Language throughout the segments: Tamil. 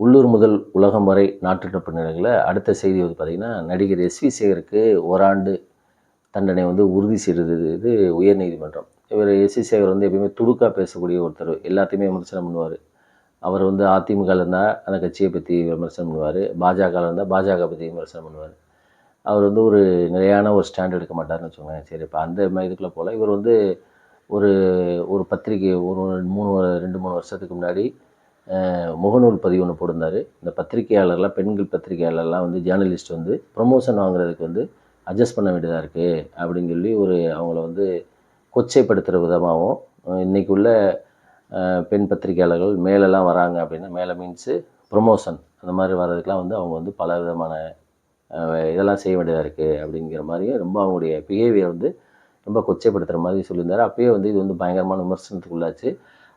உள்ளூர் முதல் உலகம் வரை நாட்டு நிலையில் அடுத்த செய்தி வந்து பார்த்திங்கன்னா நடிகர் எஸ்வி சேகருக்கு ஓராண்டு தண்டனை வந்து உறுதி செய்தது இது உயர்நீதிமன்றம். இவர் எஸ்வி சேகர் வந்து எப்பயுமே துடுக்காக பேசக்கூடிய ஒருத்தர். எல்லாத்தையுமே விமர்சனம் பண்ணுவார். அவர் வந்து அதிமுகவில் இருந்தால் அந்த கட்சியை பற்றி விமர்சனம் பண்ணுவார். பாஜகவில் இருந்தால் பாஜக பற்றி விமர்சனம் பண்ணுவார். அவர் வந்து ஒரு நிலையான ஒரு ஸ்டாண்ட் எடுக்க மாட்டார்னு வச்சுக்கோங்களேன். சரி இப்போ அந்த மாதிரி இதுக்குள்ளே போல் இவர் வந்து ஒரு ஒரு பத்திரிகை ஒரு மூணு ரெண்டு மூணு வருஷத்துக்கு முன்னாடி முகநூல் பதிவு ஒன்று போட்டிருந்தாரு. இந்த பத்திரிகையாளர்லாம் பெண்கள் பத்திரிகையாளர்லாம் வந்து ஜேர்னலிஸ்ட் வந்து ப்ரொமோஷன் வாங்குறதுக்கு வந்து அட்ஜஸ்ட் பண்ண வேண்டியதாக இருக்குது அப்படின்னு சொல்லி ஒரு அவங்கள வந்து கொச்சைப்படுத்துகிற விதமாகவும் இன்றைக்கி உள்ள பெண் பத்திரிகையாளர்கள் மேலெல்லாம் வராங்க அப்படின்னா மேலே மீன்ஸு ப்ரொமோஷன் அந்த மாதிரி வர்றதுக்கெலாம் வந்து அவங்க வந்து பல விதமான இதெல்லாம் செய்ய வேண்டியதாக இருக்குது அப்படிங்கிற மாதிரியும் ரொம்ப அவங்களுடைய பிஹேவியர் வந்து ரொம்ப கொச்சைப்படுத்துகிற மாதிரி சொல்லியிருந்தார். அப்போயே வந்து இது வந்து பயங்கரமான விமர்சனத்துக்குள்ளாச்சு.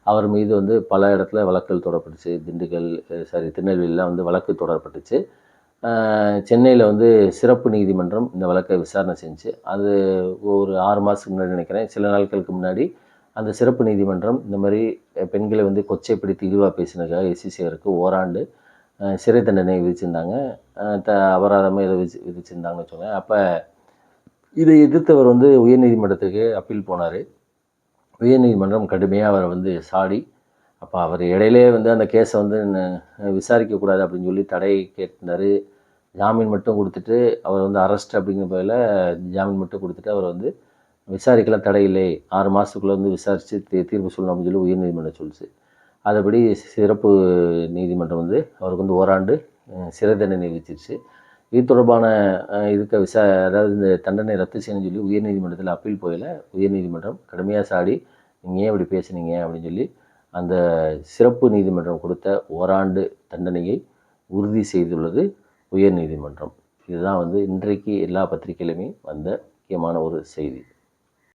அவர் மீது வந்து பல இடத்துல வழக்குகள் தொடரப்பட்டுச்சு. திண்டுக்கல் சாரி திருநெல்வேலியெலாம் வந்து வழக்கு தொடரப்பட்டுச்சு. சென்னையில் வந்து சிறப்பு நீதிமன்றம் இந்த வழக்கை விசாரணை செஞ்சு அது ஒரு ஆறு மாதத்துக்கு முன்னாடி நினைக்கிறேன். சில நாட்களுக்கு முன்னாடி அந்த சிறப்பு நீதிமன்றம் இந்த மாதிரி பெண்களை வந்து கொச்சைப்படுத்தி இழிவாக பேசினதுக்காக எஸ்சிசிஆருக்கு ஓராண்டு சிறை தண்டனை விதிச்சிருந்தாங்க. த அபராதமாக இதை விதி விதிச்சிருந்தாங்கன்னு வச்சுக்கோங்க அப்போ இதை எதிர்த்தவர் வந்து உயர்நீதிமன்றத்துக்கு அப்பீல் போனார். உயர்நீதிமன்றம் கடுமையாக அவரை வந்து சாடி அப்போ அவர் இடையிலே வந்து அந்த கேஸை வந்து விசாரிக்கக்கூடாது அப்படின்னு சொல்லி தடை கேட்டிருந்தார். ஜாமீன் மட்டும் கொடுத்துட்டு அவர் வந்து அரெஸ்ட் அப்படிங்கிற போதில் ஜாமீன் மட்டும் கொடுத்துட்டு அவர் வந்து விசாரிக்கலாம் தடை இல்லை. ஆறு மாதத்துக்குள்ளே வந்து விசாரித்து தீர்ப்பு சொல்லணும் அப்படின்னு சொல்லி உயர்நீதிமன்றம் சொல்லிச்சு. அதுபடி சிறப்பு நீதிமன்றம் வந்து அவருக்கு வந்து ஓராண்டு சிறை தண்டனை விதிச்சிருச்சு. இது தொடர்பான இதுக்கு விசா அதாவது இந்த தண்டனை ரத்து செய்யணும்னு சொல்லி உயர்நீதிமன்றத்தில் அப்பீல் போயில உயர்நீதிமன்றம் கடுமையாக சாடி நீங்கள் ஏன் இப்படி பேசுனீங்க? அப்படின்னு சொல்லி அந்த சிறப்பு நீதிமன்றம் கொடுத்த ஓராண்டு தண்டனையை உறுதி செய்துள்ளது உயர்நீதிமன்றம். இதுதான் வந்து இன்றைக்கு எல்லா பத்திரிகையிலுமே வந்த முக்கியமான ஒரு செய்தி.